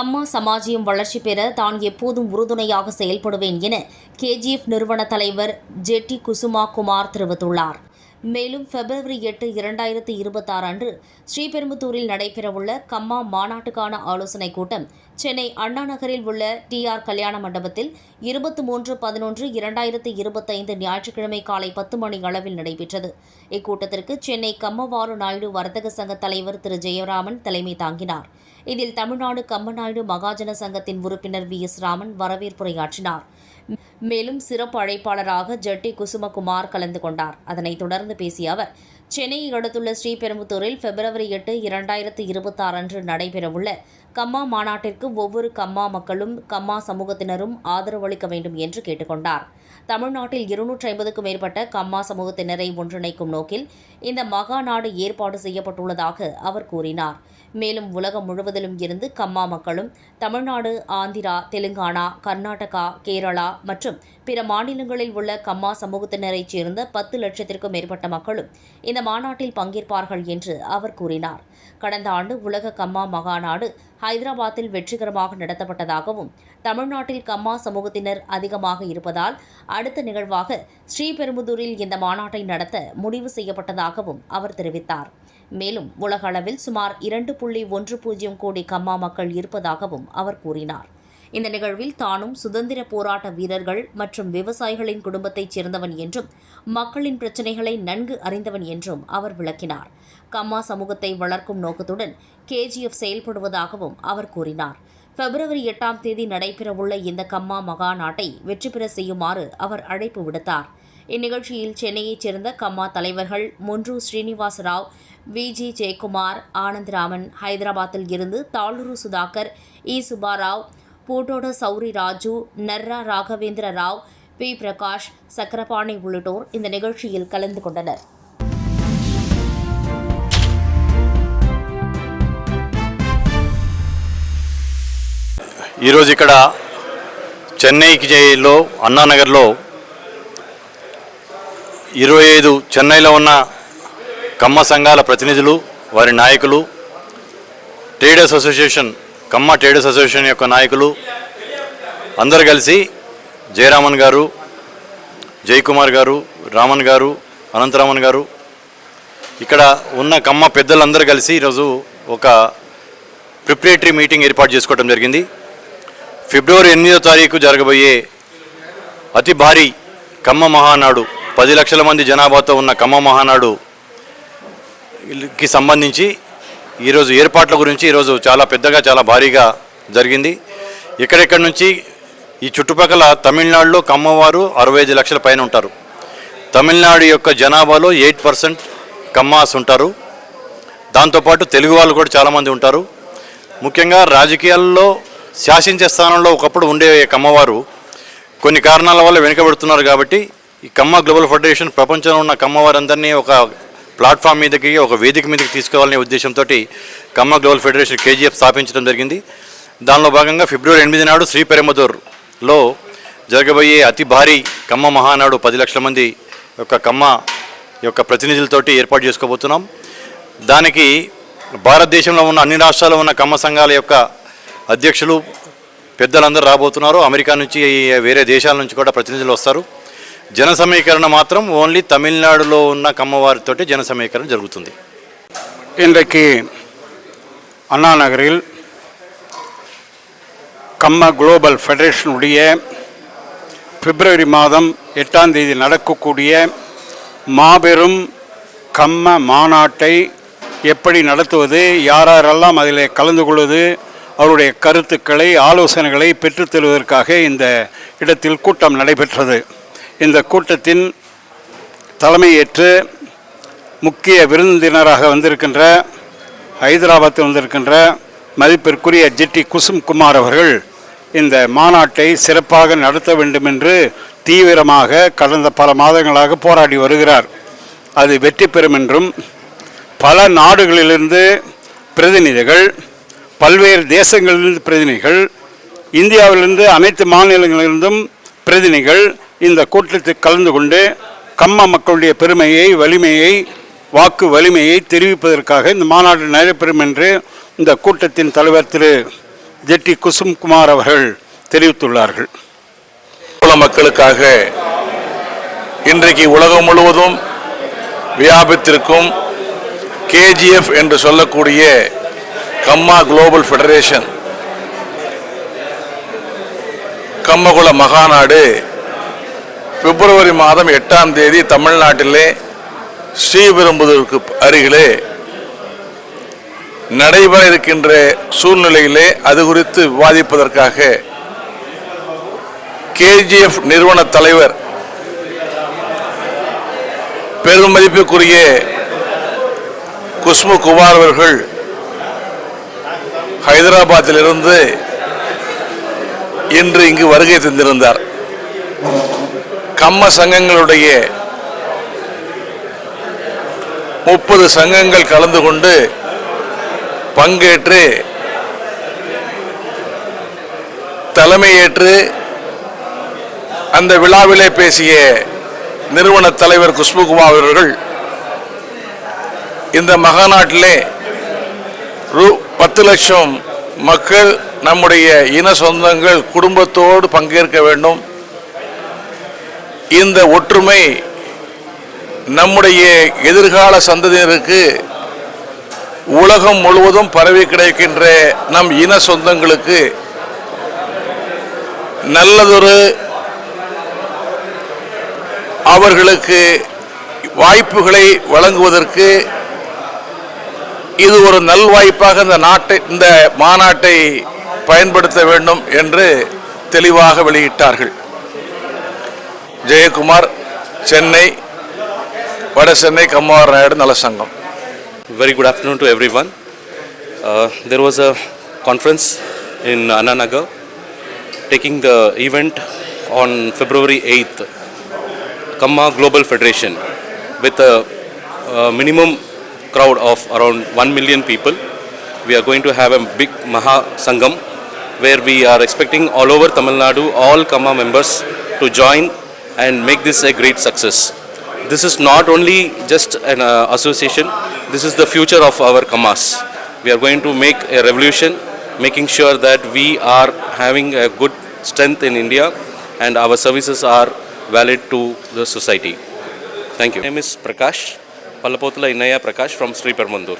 அம்மா சமாஜியம் வளர்ச்சி பெற தான் எப்போதும் உறுதுணையாக செயல்படுவேன் என கேஜிஎஃப் நிறுவன தலைவர் ஜெட்டி குசுமா குமார் தெரிவித்துள்ளார். மேலும் பிப்ரவரி எட்டு இரண்டாயிரத்தி இருபத்தாறு அன்று ஸ்ரீபெரும்புத்தூரில் நடைபெறவுள்ள கம்மா மாநாட்டுக்கான ஆலோசனைக் கூட்டம் சென்னை அண்ணா நகரில் உள்ள டிஆர் கல்யாண மண்டபத்தில் இருபத்தி மூன்று பதினொன்று இரண்டாயிரத்தி இருபத்தைந்து ஞாயிற்றுக்கிழமை காலை பத்து மணி அளவில் நடைபெற்றது. இக்கூட்டத்திற்கு சென்னை கம்மவாறு நாயுடு வர்த்தக சங்க தலைவர் திரு ஜெயராமன் தலைமை தாங்கினார். இதில் தமிழ்நாடு கம்மநாயுடு மகாஜன சங்கத்தின் உறுப்பினர் வி எஸ் ராமன் வரவேற்புரையாற்றினார். மேலும் சிறப்பு அழைப்பாளராக ஜட்டி குசுமகுமார் கலந்து கொண்டார். அதனைத் தொடர்ந்து பேசிய அவர் சென்னையை அடுத்துள்ள ஸ்ரீபெரும்புத்தூரில் பிப்ரவரி எட்டு இரண்டாயிரத்து இருபத்தாறு அன்று நடைபெறவுள்ள கம்மா மாநாட்டிற்கு ஒவ்வொரு கம்மா மக்களும் கம்மா சமூகத்தினரும் ஆதரவளிக்க வேண்டும் என்று கேட்டுக்கொண்டார். தமிழ்நாட்டில் இருநூற்றி ஐம்பதுக்கும் மேற்பட்ட கம்மா சமூகத்தினரை ஒன்றிணைக்கும் நோக்கில் இந்த மகா நாடு ஏற்பாடு செய்யப்பட்டுள்ளதாக அவர் கூறினார். மேலும் உலகம் முழுவதிலும் இருந்து கம்மா மக்களும் தமிழ்நாடு ஆந்திரா தெலுங்கானா கர்நாடகா கேரளா மற்றும் பிற மாநிலங்களில் உள்ள கம்மா சமூகத்தினரைச் சேர்ந்த பத்து லட்சத்திற்கும் மேற்பட்ட மக்களும் இந்த மாநாட்டில் பங்கேற்பார்கள் என்று அவர் கூறினார். கடந்த ஆண்டு உலக கம்மா மகாநாடு ஹைதராபாத்தில் வெற்றிகரமாக நடத்தப்பட்டதாகவும் தமிழ்நாட்டில் கம்மா சமூகத்தினர் அதிகமாக இருப்பதால் அடுத்த நிகழ்வாக ஸ்ரீபெரும்புதூரில் இந்த மாநாட்டை நடத்த முடிவு செய்யப்பட்டதாகவும் அவர் தெரிவித்தார். மேலும் உலக அளவில் சுமார் இரண்டு புள்ளி ஒன்று பூஜ்ஜியம் கோடி கம்மா மக்கள் இருப்பதாகவும் அவர் கூறினார். இந்த நிகழ்வில் தானும் சுதந்திர போராட்ட வீரர்கள் மற்றும் விவசாயிகளின் குடும்பத்தைச் சேர்ந்தவன் என்றும் மக்களின் பிரச்சினைகளை நன்கு அறிந்தவன் என்றும் அவர் விளக்கினார். கம்மா சமூகத்தை வளர்க்கும் நோக்கத்துடன் கேஜிஎஃப் செயல்படுவதாகவும் அவர் கூறினார். பிப்ரவரி எட்டாம் தேதி நடைபெறவுள்ள இந்த கம்மா மகாநாட்டை வெற்றி பெற செய்யுமாறு அவர் அழைப்பு விடுத்தார். இந்நிகழ்ச்சியில் சென்னையைச் சேர்ந்த கம்மா தலைவர்கள் முன்று ஸ்ரீனிவாச ராவ் வி ஜி ஜெயக்குமார் ஆனந்த்ராமன் ஹைதராபாத்தில் இருந்து தாளூரு சுதாகர் இ சுபாராவ் பூட்டோட சௌரி ராஜு நர்ரா ராகவேந்திர ராவ் பி பிரகாஷ் சக்கரபாணி உள்ளிட்டோர் இந்த நிகழ்ச்சியில் கலந்து கொண்டனர் ఈరోజు ఇక్కడ చెన్నైకి జైల్లో అన్నానగర్లో ఇరవై ఐదు చెన్నైలో ఉన్న కమ్మ సంఘాల ప్రతినిధులు వారి నాయకులు traders association Kamma traders association యొక్క నాయకులు అందరు కలిసి జయరామన్ గారు జయకుమార్ గారు రామన్ గారు అనంతరామన్ గారు ఇక్కడ ఉన్న కమ్మ పెద్దలందరూ కలిసి ఈరోజు ఒక ప్రిపరేటరీ మీటింగ్ ఏర్పాటు చేసుకోవడం జరిగింది. ఫిబ్రవరి ఎనిమిదో తారీఖు జరగబోయే అతి భారీ కమ్మ మహానాడు పది లక్షల మంది జనాభాతో ఉన్న కమ్మ మహానాడుకి సంబంధించి ఈరోజు ఏర్పాట్ల గురించి ఈరోజు చాలా పెద్దగా చాలా భారీగా జరిగింది. ఎక్కడెక్కడి నుంచి ఈ చుట్టుపక్కల తమిళనాడులో కమ్మవారు అరవై ఐదు లక్షల పైన ఉంటారు. తమిళనాడు యొక్క జనాభాలో ఎయిట్ పర్సెంట్ కమ్మాస్ ఉంటారు. దాంతోపాటు తెలుగు వాళ్ళు కూడా చాలామంది ఉంటారు. ముఖ్యంగా రాజకీయాల్లో శాసించే స్థానంలో ఒకప్పుడు ఉండే కమ్మవారు కొన్ని కారణాల వల్ల వెనుకబడుతున్నారు కాబట్టి ఈ కమ్మ గ్లోబల్ ఫెడరేషన్ ప్రపంచంలో ఉన్న కమ్మవారందరినీ ఒక ప్లాట్ఫామ్ మీదకి ఒక వేదిక మీదకి తీసుకోవాలనే ఉద్దేశంతో కమ్మ గ్లోబల్ ఫెడరేషన్ కేజీఎఫ్ స్థాపించడం జరిగింది. దానిలో భాగంగా ఫిబ్రవరి ఎనిమిది నాడు శ్రీ పెరమదూర్లో జరగబోయే అతి భారీ కమ్మ మహానాడు పది లక్షల మంది యొక్క కమ్మ యొక్క ప్రతినిధులతోటి ఏర్పాటు చేసుకోబోతున్నాం. దానికి భారతదేశంలో ఉన్న అన్ని రాష్ట్రాల్లో ఉన్న కమ్మ సంఘాల యొక్క అధ్యక్షులు పెద్దలందరూ రాబోతున్నారు. అమెరికా నుంచి వేరే దేశాల నుంచి కూడా ప్రతినిధులు వస్తారు. జన సమీకరణ మాత్రం ఓన్లీ తమిళనాడులో ఉన్న కమ్మవారితోటి జన సమీకరణ జరుగుతుంది இன்றைக்கு அண்ணா நகரில் கம்ம குளோபல் ஃபெடரேஷனுடைய பிப்ரவரி மாதம் எட்டாம் தேதி நடக்கக்கூடிய மாபெரும் கம்ம மாநாட்டை எப்படி நடத்துவது யாரெல்லாம் அதில் கலந்து கொள்வது அவருடைய கருத்துக்களை ஆலோசனைகளை பெற்றுத் தருவதற்காக இந்த இடத்தில் கூட்டம் நடைபெற்றது இந்த கூட்டத்தின் தலைமையேற்று முக்கிய விருந்தினராக வந்திருக்கின்ற ஹைதராபாத்தில் வந்திருக்கின்ற மதிப்பிற்குரிய ஜிட்டி குசும் குமார் அவர்கள் இந்த மாநாட்டை சிறப்பாக நடத்த வேண்டும் என்று தீவிரமாக கடந்த பல மாதங்களாக போராடி வருகிறார். அது வெற்றி பெறும் என்றும் பல நாடுகளிலிருந்து பிரதிநிதிகள் பல்வேறு தேசங்களிலிருந்து பிரதிநிதிகள் இந்தியாவிலிருந்து அனைத்து மாநிலங்களிலிருந்தும் பிரதிநிதிகள் இந்த கூட்டத்தில் கலந்து கொண்டு கம்ம மக்களுடைய பெருமையை வலிமையை வாக்கு வலிமையை தெரிவிப்பதற்காக இந்த மாநாடு நடைபெறும் என்று இந்த கூட்டத்தின் தலைவர் திரு ஜெட்டி குசும்குமார் அவர்கள் தெரிவித்துள்ளார்கள். மக்களுக்காக இன்றைக்கு உலகம் முழுவதும் வியாபித்திருக்கும் கேஜிஎஃப் என்று சொல்லக்கூடிய கம்மா குளோபல் ஃபெடரேஷன் கம்மகுள மகாநாடு பிப்ரவரி மாதம் எட்டாம் தேதி தமிழ்நாட்டிலே ஸ்ரீபெரும்புதூருக்கு அருகிலே நடைபெற இருக்கின்ற சூழ்நிலையிலே அது குறித்து விவாதிப்பதற்காக கேஜிஎஃப் நிறுவன தலைவர் பெரும் மதிப்புக்குரிய குஷ்மு குமார் அவர்கள் ஹைதராபாத்திலிருந்து இன்று இங்கு வருகை தந்திருந்தார். கம்ம சங்கங்களுடைய முப்பது சங்கங்கள் கலந்து கொண்டு பங்கேற்று தலைமையேற்று அந்த விழாவிலே பேசிய நிறுவன தலைவர் குஷ்புகுமார் அவர்கள் இந்த மகாநாட்டிலே ரூ பத்து லட்சம் மக்கள் நம்முடைய இன சொந்தங்கள் குடும்பத்தோடு பங்கேற்க வேண்டும். இந்த ஒற்றுமை நம்முடைய எதிர்கால சந்ததியினருக்கு உலகம் முழுவதும் பரவி கிடைக்கின்ற நம் இன சொந்தங்களுக்கு நல்லதொரு அவர்களுக்கு வாய்ப்புகளை வழங்குவதற்கு இது ஒரு நல்வாய்ப்பாக இந்த நாட்டை இந்த மாநாட்டை பயன்படுத்த வேண்டும் என்று தெளிவாக வெளியிட்டார்கள். ஜெயக்குமார் சென்னை வட Chennai கம்மார் Naidu நலசங்கம் Very good afternoon to everyone. Uh, there was a conference in Ananagar taking the event on February 8th, Kamma Global Federation, with a, a minimum crowd of around 1 million people. We are going to have a big Maha Sangam where we are expecting all over Tamil Nadu, all Kamma members to join and make this a great success. This is not only just an uh, association, this is the future of our Kamas. We are going to make a revolution, making sure that we are having a good strength in India and our services are valid to the society. Thank you. My name is Prakash, Pallapotula Innaya Prakash from Sri Permandur.